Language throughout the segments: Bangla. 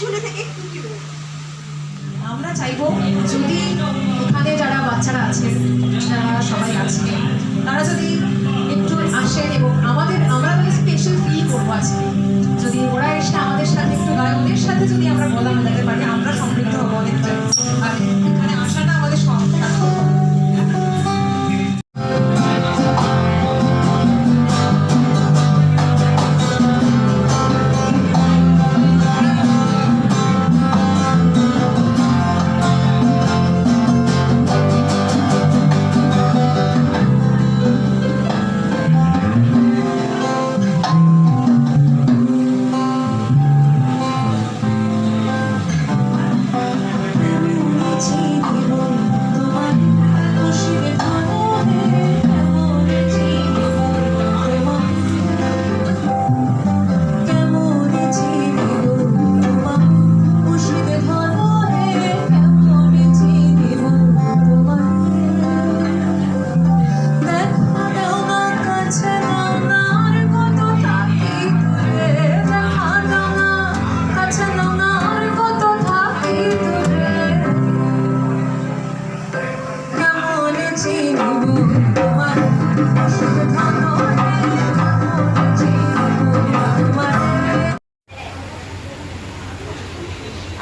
ঝুড়ি থেকে। কি আমরা চাইব যদি এখানে যারা বাচ্চারা আছেন যারা সবাই আছে, তারা যদি একটু আসেন এবং আমাদের আমরা স্পেশাল ফিল করব আজকে। যদি ওরা এসে আমাদের সাথে একটু গায়কদের সাথে যদি আমরা বলা মেলাতে পারি, আমরা সমৃদ্ধ হব অনেকটা। আর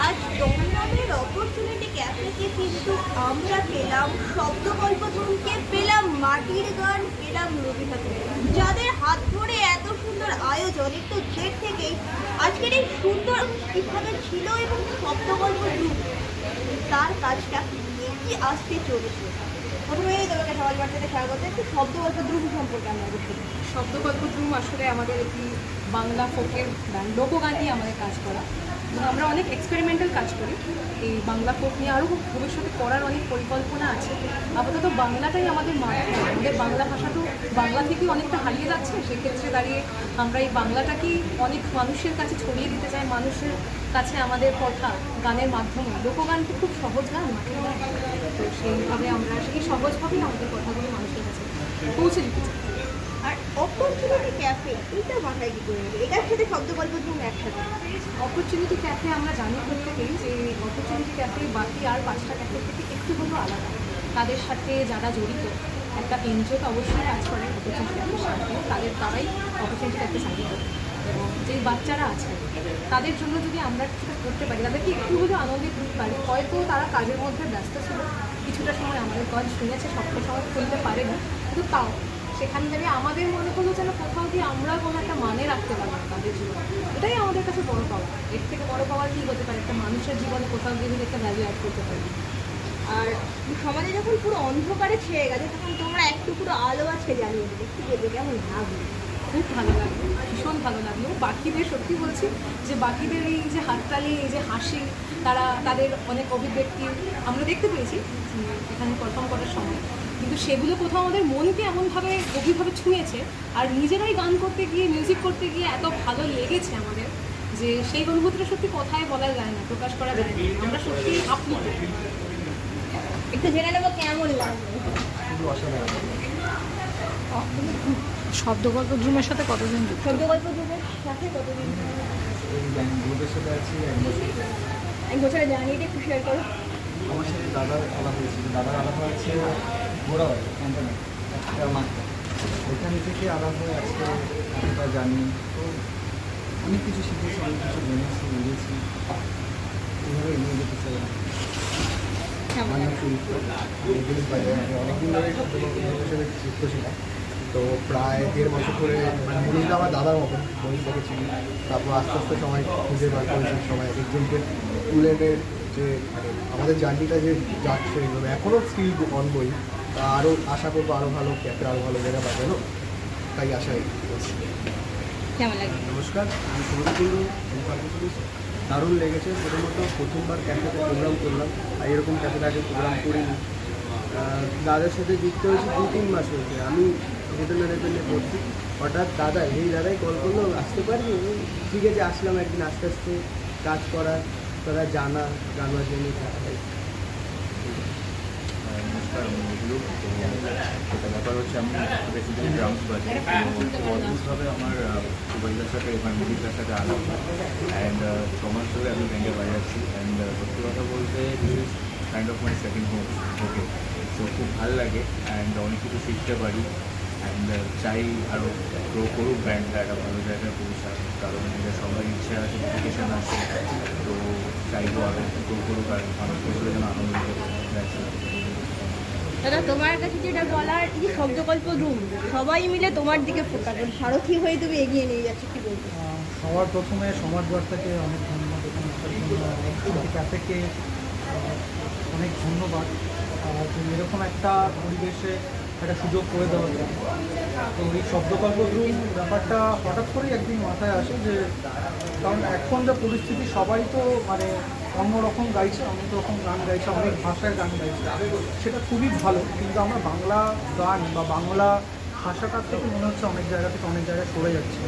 আজ দমদমের অপরচুনিটি ক্যাফেতে কিন্তু আমরা পেলাম শব্দ গল্প ধরুনকে, পেলাম মাটির গান, পেলাম রবি যাদের হাত ধরে এত সুন্দর আয়োজন, একটু জেট থেকেই আজকের এই সুন্দর কীভাবে ছিল এবং শব্দ গল্প তার কাজটা কি কি আসতে চলেছে। প্রথমেই তোমাকে সমাজ বার্তাতে সম্পর্কে আমরা দেখি শব্দগল্প ধুম আসলে আমাদের একটি বাংলা ফোকের গান লোকগান নিয়ে আমাদের কাজ করা। আমরা অনেক এক্সপেরিমেন্টাল কাজ করি। এই বাংলা ফোক নিয়ে আরও ভবিষ্যতে করার অনেক পরিকল্পনা আছে। আপাতত বাংলাটাই আমাদের মাধ্যম আমাদের বাংলা ভাষা তো বাংলা থেকেই অনেকটা হারিয়ে যাচ্ছে। সেক্ষেত্রে দাঁড়িয়ে আমরা এই বাংলাটাকেই অনেক মানুষের কাছে ছড়িয়ে দিতে চাই। মানুষের কাছে আমাদের কথা গানের মাধ্যমে। লোকগান তো খুব সহজ গান তো সেইভাবে আমরা সেই সহজভাবেই আমাদের কথাগুলো মানুষের কাছে পৌঁছে দিতে চাই। অপরচুনিটি ক্যাফে এটা মাথায় কি করে এটার সাথে শব্দ গল্প ধরুন একসাথে। অপরচুনিটি ক্যাফে আমরা জানি প্রত্যেকেই যে অপরচুনিটি ক্যাফে বাকি আর পাঁচটা ক্যাফে থেকে একটু হলেও আলাদা। তাদের সাথে যারা জড়িত, একটা এনজিও তো অবশ্যই কাজ করে অপরচুনিটি ক্যাফের সাথে, তাদের তারাই অপরচুনিটি ক্যাফে সাথে এবং যেই বাচ্চারা আছে, তাদের জন্য যদি আমরা কিছুটা করতে পারি, তাদেরকে একটু হলেও আনন্দে দিতে পারি। হয়তো তারা কাজের মধ্যে ব্যস্ত ছিল, কিছুটা সময় আমাদের কাজ শুনেছে সবটা সময় খুলতে পারেনি। কিন্তু তাও সেখান থেকে আমাদের মনে হলো যেন কোথাও দিয়ে আমরা কোনো একটা মানে রাখতে পারলাম তাদের জীবনে এটাই আমাদের কাছে বড় পাওয়া। এর থেকে বড় পাওয়ার কী হতে পারে? একটা মানুষের জীবনে কোথাও গিয়ে যদি একটা ভ্যালু অ্যাড করতে পারি। আর সমাজে যখন পুরো অন্ধকারে ছেয়ে গেছে, তখন তোমরা একটু পুরো আলো আছে জ্বালিয়ে দেবে একটু বলবে কেমন লাগবে খুব ভালো লাগল, ভীষণ ভালো লাগল। বাকিদের সত্যি বলছি যে বাকিদের এই যে হাততালি, এই যে হাসি, তারা তাদের অনেক অভিব্যক্তি আমরা দেখতে পেয়েছি। এখানে পারফর্ম করার সময়। সেগুলো কোথাও আমাদের মনকে এমনভাবে গভীরভাবে ছুঁয়েছে আর নিজেরাই গান করতে গিয়ে মিউজিক করতে গিয়ে এত ভালো লেগেছে আমাদের যে সেই অনুভূতিটা সত্যি কথায় বলা যায় না প্রকাশ করা যায় না। আমরা সত্যি আপ্লুত একটু জেনে নেব কেমন লাগবে শব্দগল্প ড্রুমের সাথে কতদিন যুক্ত? শব্দ গল্প গ্রুপের সাথে কতদিন? গ্রুপের সাথে আছি এক বছর। এক বছরে জানিয়ে দিয়ে একটু শেয়ার করো। আমার সাথে দাদার আলাপ হয়েছিল। দাদার আলাপ হয়েছে ঘোড়াবাড়ি ক্যান্টনে একটা মাত্রা ওইখান থেকে হয়ে আজকে এতটা জানি তো অনেক কিছু শিখেছি অনেক কিছু জেনেছি বুঝেছি। এইভাবে এগিয়ে যেতে চাই অনেকদিন ধরে যুক্ত ছিলাম। তো প্রায় দেড় বছর ধরে মানে আমার দাদার মতন মনীষদাকে চিনি তারপর আস্তে আস্তে সবাই খুঁজে বার করেছি সবাই এক একজনকে তুলে যে মানে আমাদের জার্নিটা যে যাচ্ছে এগুলো এখনও স্কিল অনবই তা আরও আশা করব আরও ভালো ক্যাপে আরও ভালো জায়গা পাবেন তাই আশাই নমস্কার আমি দারুণ লেগেছে প্রথমত প্রথমবার ক্যাফেতে প্রোগ্রাম করলাম। আর এরকম ক্যাফেতে আগে প্রোগ্রাম করিনি। আহ, দাদার সাথে যুক্ত হয়েছে দু তিন মাস হয়েছে। আমি হোটেল ম্যানেজমেন্টে পড়ছি হঠাৎ দাদা এই দাদাই কল করল আসতে পারবি? ঠিক আছে আসলাম একদিন আস্তে আস্তে কাজ করা তারা জানা জানার জন্য নমস্কার আমি মজলু ব্যাপার হচ্ছে আমি বেসিক্যালি ড্রামস বাজাই তো অদ্ভুতভাবে আমার সুপারদার সাথে মিডিকার সাথে আলাপ অ্যান্ড ছ মাস ধরে আমি ব্যান্ডে বাজাচ্ছি অ্যান্ড সত্যি কথা বলতে this is kind of my second home okay তো খুব ভালো লাগে অ্যান্ড অনেক কিছু শিখতে পারি অ্যান্ড চাই আরও গ্রো করুক ব্র্যান্ডটা একটা ভালো জায়গায় পৌঁছাক কারণ এটা সবার ইচ্ছে আছে ডেডিকেশন আছে তো চাইব আরও গ্রো করুক আর মানুষ যেন আনন্দ দিতে. দাদা, তোমার কাছে যেটা বলার, এই যে শব্দকল্প রুম সবাই মিলে তোমার দিকে ফোকাস সারথি হয়ে তুমি এগিয়ে নিয়ে যাচ্ছ, কি বলব সবার প্রথমে সমাজবার থেকে অনেক ধন্যবাদ ক্যাফেকে অনেক ধন্যবাদ। এরকম একটা পরিবেশে একটা সুযোগ করে দেওয়ার জন্য তো এই শব্দকল্প রুম ব্যাপারটা হঠাৎ করেই একদিন মাথায় আসে যে, কারণ এখন যা পরিস্থিতি, সবাই তো মানে অন্যরকম গাইছে অনেক রকম গান গাইছে, অনেক ভাষায় গান গাইছে। সেটা খুবই ভালো, কিন্তু আমরা বাংলা গান বা বাংলা ভাষাটার থেকে মনে হচ্ছে অনেক জায়গা থেকে অনেক জায়গায় সরে যাচ্ছে।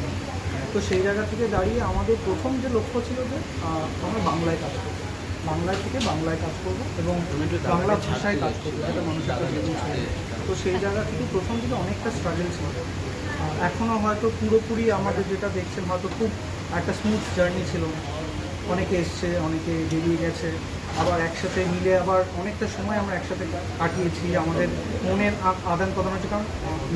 তো সেই জায়গা থেকে দাঁড়িয়ে আমাদের প্রথম যে লক্ষ্য ছিল যে আমরা বাংলায় কাজ করব। বাংলায় থেকে বাংলায় কাজ করব এবং বাংলা ভাষায় কাজ করব, যেটা মানুষের কাছে তো সেই জায়গা থেকে প্রথম দিকে অনেকটা স্ট্রাগল ছিল। এখনও হয়তো পুরোপুরি আমাদের যেটা দেখছেন, হয়তো খুব একটা স্মুথ জার্নি ছিল না। অনেকে এসছে, অনেকে বেরিয়ে গেছে। আবার একসাথে মিলে আবার অনেকটা সময় আমরা একসাথে কাটিয়েছি আমাদের মনের আদান প্রদান হচ্ছে কারণ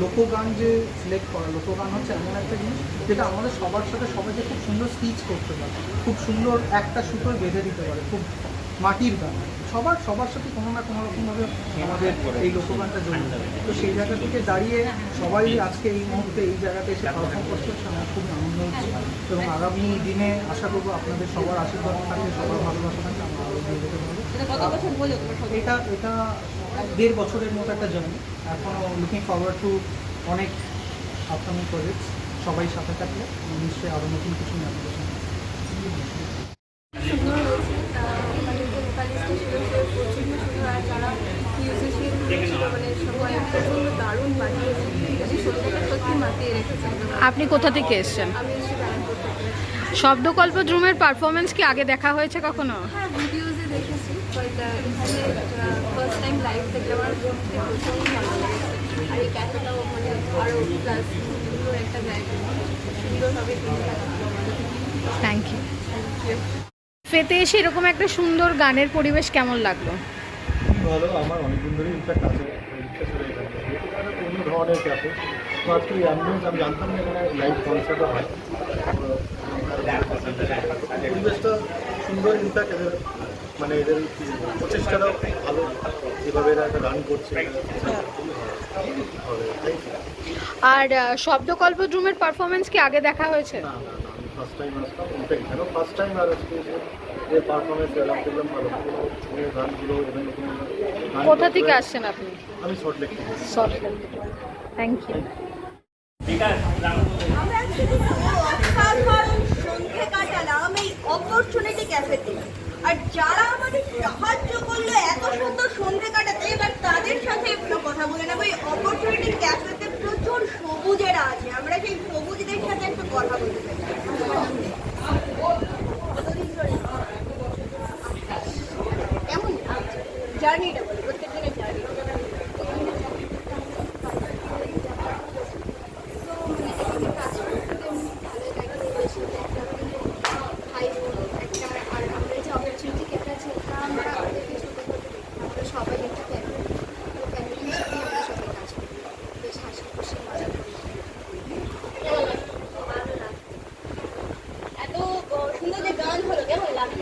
লোকগান যে সিলেক্ট করা, লোকগান হচ্ছে এমন একটা জিনিস যেটা আমাদের সবার সাথে সবাইকে খুব সুন্দর স্টিচ করতে পারে, খুব সুন্দর একটা সুতোয় বেঁধে দিতে পারে, খুব মাটির গান সবার সবার সাথে কোনো না কোনো রকমভাবে আমাদের এই লোকগানটা জড়িত। তো সেই জায়গা থেকে দাঁড়িয়ে সবাই আজকে এই মুহূর্তে এই জায়গাতে এসে পারফর্ম করছে আমার খুব আনন্দ হচ্ছে। এবং আগামী দিনে আশা করব আপনাদের সবার আশীর্বাদ থাকবে সবার ভালোবাসা থাকবে আমরা আরও এগিয়ে যেতে পারব। এটা এটা দেড় বছরের মতো একটা জার্নি এখনও লুকিং ফরওয়ার্ড টু অনেক আপকামিং প্রজেক্টস সবাই সাথে থাকলে নিশ্চয়ই আরও নতুন কিছু নিয়ে আপনাদের সামনে সুন্দর হয়েছে মানে যে ভোকালিস্টটা ছিল সে প্রচণ্ড সুন্দর আর যারা মিউজিশিয়ান ছিল মানে সবাই দারুণ বানিয়েছে সত্যি মাতিয়ে রেখেছে। আপনি কোথা থেকে এসেছেন? আমি এসে ব্যায়ামপুর থেকে শব্দকল্প ড্রুমের পারফরমেন্স কি আগে দেখা হয়েছে কখনো? হ্যাঁ ভিডিওসে দেখেছি বাট এখানে ফার্স্ট টাইম লাইভ দেখলে আমার সত্যি প্রচণ্ড ভালো লেগেছে। আর এই ক্যাফেটাও মানে আরও প্লাস সুন্দর একটা জায়গা। সুন্দরভাবে থ্যাংক ইউ ফেতে এসে এরকম একটা সুন্দর গানের পরিবেশ কেমন লাগল? ভালো আমার অনেকদিন ধরে ইনফ্যাক্ট আছে ইচ্ছা ছিল এখানে এটা ধরনের ক্যাফে তো আজকে আমি জানতাম না এখানে লাইভ কনসার্টও হয়। পরিবেশটা সুন্দর ইনফ্যাক্ট এদের মানে এদের প্রচেষ্টাটাও ভালো। যেভাবে এরা একটা গান করছে। আর শব্দকল্প ড্রুমের পারফরমেন্স কি আগে দেখা হয়েছে? না না না আমি ফার্স্ট টাইম আসলাম। ইনফ্যাক্ট ফার্স্ট টাইম আর আজকে এসে পারফরমেন্স এলাম করলাম ভালো। ওদের গানগুলো এবং কোথা থেকে আসছেন আপনি? আমি শর্ট লেগ থেকে। থ্যাংক ইউ কিন্তু সন্ধে কাটালাম এই অপরচুনিটি ক্যাফেতে আর যারা আমাদের সাহায্য করল এত সুন্দর সন্ধে কাটাতে এবার তাদের সাথে একটু কথা বলে নেব এই অপরচুনিটি ক্যাফেতে প্রচুর সবুজেরা আছে আমরা সেই সবুজদের সাথে একটু কথা বলতে চাই কতদিন ধরে? কেমন জার্নিটা বলো প্রত্যেক দিনের জার্নি ভাই বোন একটা আর আমরা যে অপরচুনিটি কেটে আছে ওটা আমরা আমাদেরকে ছোটো করে আমরা সবাই একটা ফ্যামিলি তো ফ্যামিলি হিসেবে আমরা সবাই কাজ করি বেশ হাসি খুশি মজা করি ভালো লাগে এত আহ, সুন্দর যে গান হলো কেমন লাগল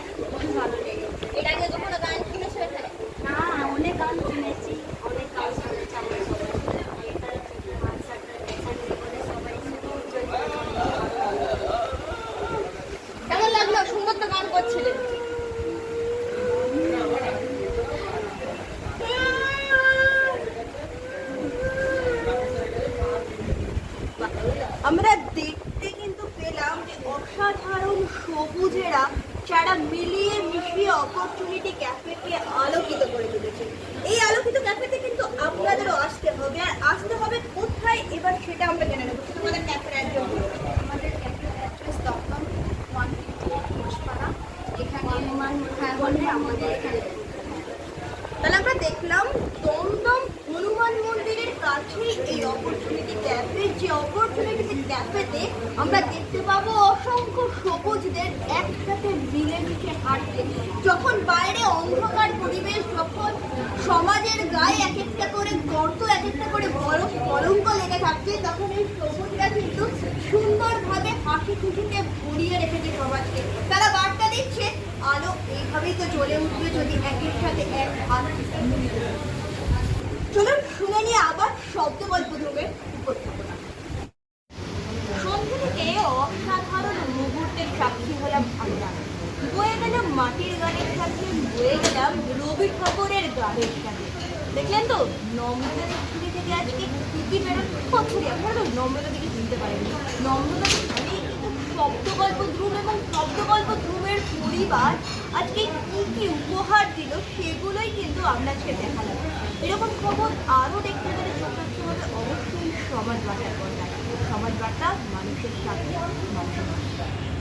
ভালো লেগেছে এর আগে কখনো গান শুনেছো এখানে না অনেক গান শুনেছি অনেক গান শুনেছি আমরা সবাই এখানে কনসার্টে জীবনে সবাই শুধু enjoy করে কেমন লাগল সুন্দর তো গান করছিলেন আমরা দেখতে কিন্তু পেলাম যে অসাধারণ সবুজেরা যারা মিলিয়ে মিশিয়ে অপরচুনিটি ক্যাফেকে আলোকিত করে তুলেছে। এই আলোকিত ক্যাফেতে কিন্তু আপনাদেরও আসতে হবে। আর আসতে হবে কোথায়? এবার সেটা আমরা জেনে নেব। তোমাদের ক্যাফের একজন আমাদের cafe address Dum Dum one fifty Ghoshpara এখানে। বলে আমাদের তাহলে আমরা দেখলাম দমদম হনুমান মন্দিরের কাছেই এই অপরচুনিটি ক্যাফে যে অপরচুনিটি ক্যাফেতে আমরা দেখতে পাবো অসংখ্য সবুজদের একসাথে মিলেমিশে হাঁটতে। যখন বাইরে অন্ধকার পরিবেশ, যখন সমাজের গায়ে এক একটা করে গর্ত, এক একটা করে বড় কলঙ্ক লেগে থাকছে, তখন এই সবুজরা কিন্তু সুন্দরভাবে হাসি খুশিতে ভরিয়ে রেখেছে সমাজকে। তারা বার্তা দিচ্ছে, আলো এইভাবেই তো জ্বলে উঠবে যদি একের সাথে এক হাত মিলিত হয়। চলুন শুনে নিয়ে আবার শব্দ গল্প উপস্থাপনা সন্ধ্যে থেকে অসাধারণ মুহূর্তের সাক্ষী হলাম আমরা। বয়ে গেলাম মাটির গানের সাথে, বয়ে গেলাম রবি ঠাকুরের গানের সাথে। দেখলেন তো নম্রতাদের ছুটি থেকে আজকে কি কি কত আপনারা তো নম্রতা দিকে চিনতে পারেন। নম্রতা শব্দগল্প ধ্রুম এবং শব্দগল্প ধ্রুমের পরিবার আজকে কী কী উপহার দিল সেগুলোই কিন্তু আমরা আজকে দেখালাম। এরকম খবর আরও দেখতে গেলে চোখ রাখতে হবে। অবশ্যই সমাজ বার্তার পর্দায় সমাজ বার্তা মানুষের সাথে মানুষের।